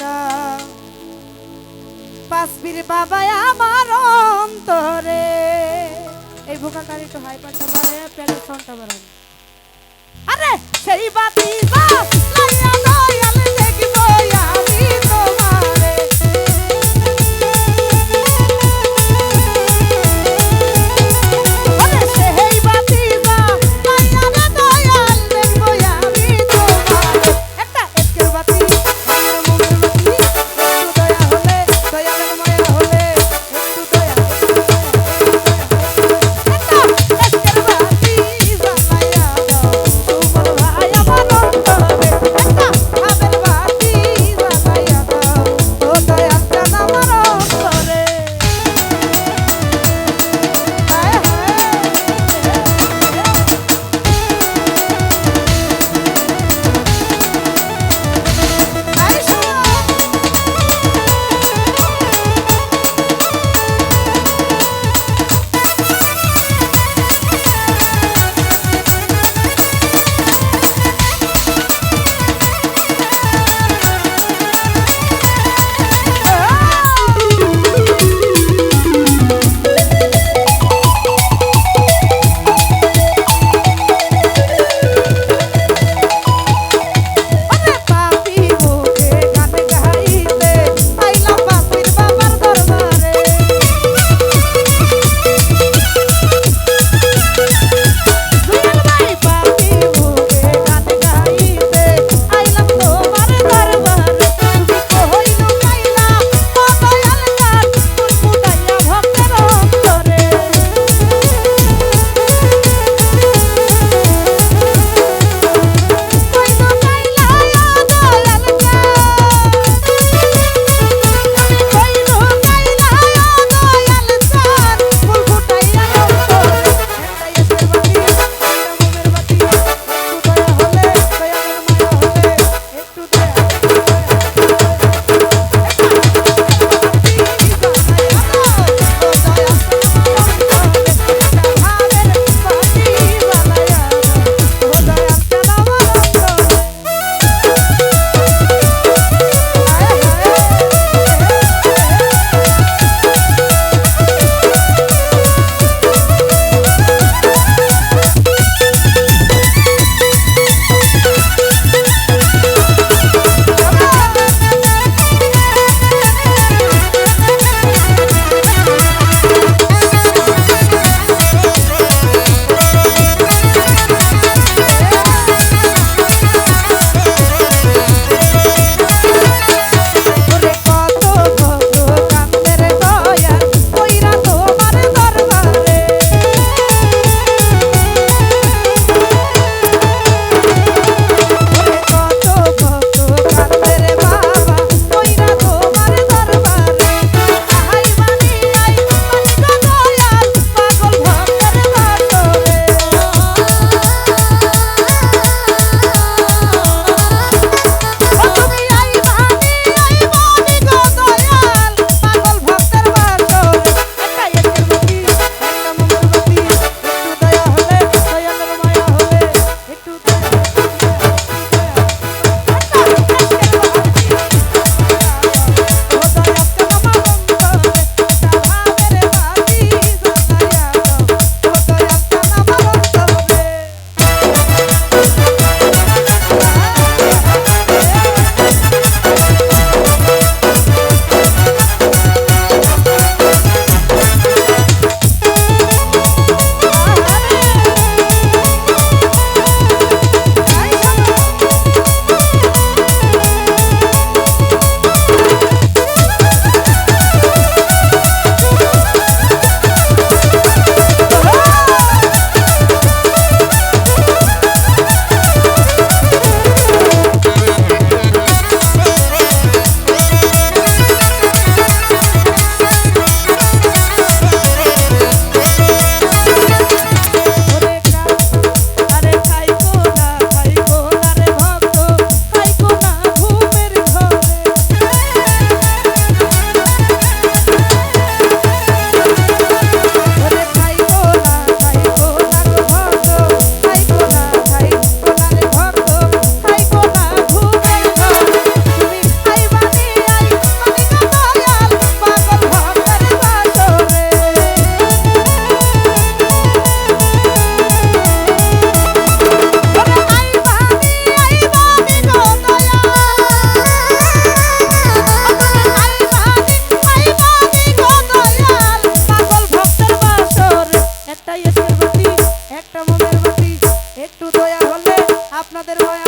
দাও পাসপির বাবা আমার অন্তরে। এই ভোকা কারি তো হাই পাটা বাড়ে পেলে ফোনটা বাড়ান। আরে, সেই বাতি লাইয়া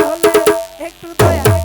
হলে একটু দয়া